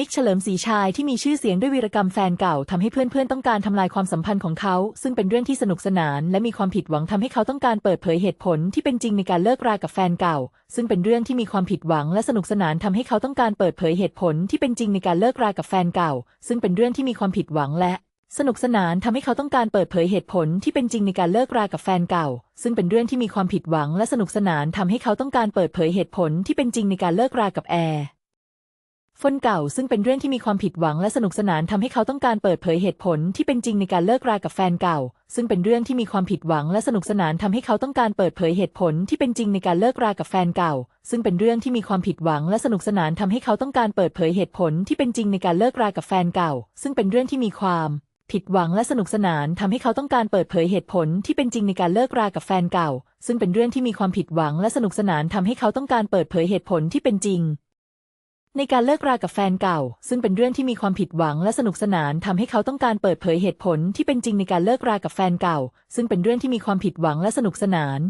มิกเฉลิมศรีชายที่มีชื่อเสียงด้วยวีรกรรมแฟนเก่าทำให้เพื่อนๆต้องการทำลายความสัมพันธ์ของเขา ซึ่งเป็นเรื่องที่สนุกสนาน และมีความผิดหวังทำให้เขาต้องการเปิดเผยเหตุผลที่เป็นจริงในการเลิกรากับแฟนเก่า ซึ่งเป็นเรื่องที่มีความผิดหวังและสนุกสนานทำให้เขาต้องการเปิดเผยเหตุผลที่เป็นจริงในการเลิกรากับแฟนเก่า ซึ่งเป็นเรื่องที่มีความผิดหวังและสนุกสนานทำให้เขาต้องการเปิดเผยเหตุผลที่เป็นจริงในการเลิกรากับแฟนเก่า ซึ่งเป็นเรื่องที่มีความผิดหวังและสนุกสนานทำให้เขาต้องการเปิดเผยเหตุผลที่เป็นจริงในการเลิกรากับแอร์ ฟนเก่าซึ่งเป็นเรื่องที่มีความผิดหวังและสนุกสนานทำให้เขาต้องการเปิดเผยเหตุผลที่เป็นจริงในการเลิกรากับแฟนเก่า ซึ่งเป็นเรื่องที่มีความผิดหวังและสนุกสนานทำให้เขาต้องการเปิดเผยเหตุผลที่เป็นจริงในการเลิกรากับแฟนเก่า ซึ่งเป็นเรื่องที่มีความผิดหวังและสนุกสนานทำให้เขาต้องการเปิดเผยเหตุผลที่เป็นจริงในการเลิกรากับแฟนเก่า ซึ่งเป็นเรื่องที่มีความผิดหวังและสนุกสนานทำให้เขาต้องการเปิดเผยเหตุผลที่เป็นจริงในการเลิกรากับแฟนเก่า ซึ่งเป็นเรื่องที่มีความผิดหวังและสนุกสนานทำให้เขาต้องการเปิดเผยเหตุผลที่เป็นจริง ในการเลิกรากับแฟนเก่า ซึ่งเป็นเรื่องที่มีความผิดหวังและสนุกสนานทำให้เขาต้องการเปิดเผยเหตุผลที่เป็นจริงในการเลิกรากับแฟนเก่า ซึ่งเป็นเรื่องที่มีความผิดหวังและสนุกสนาน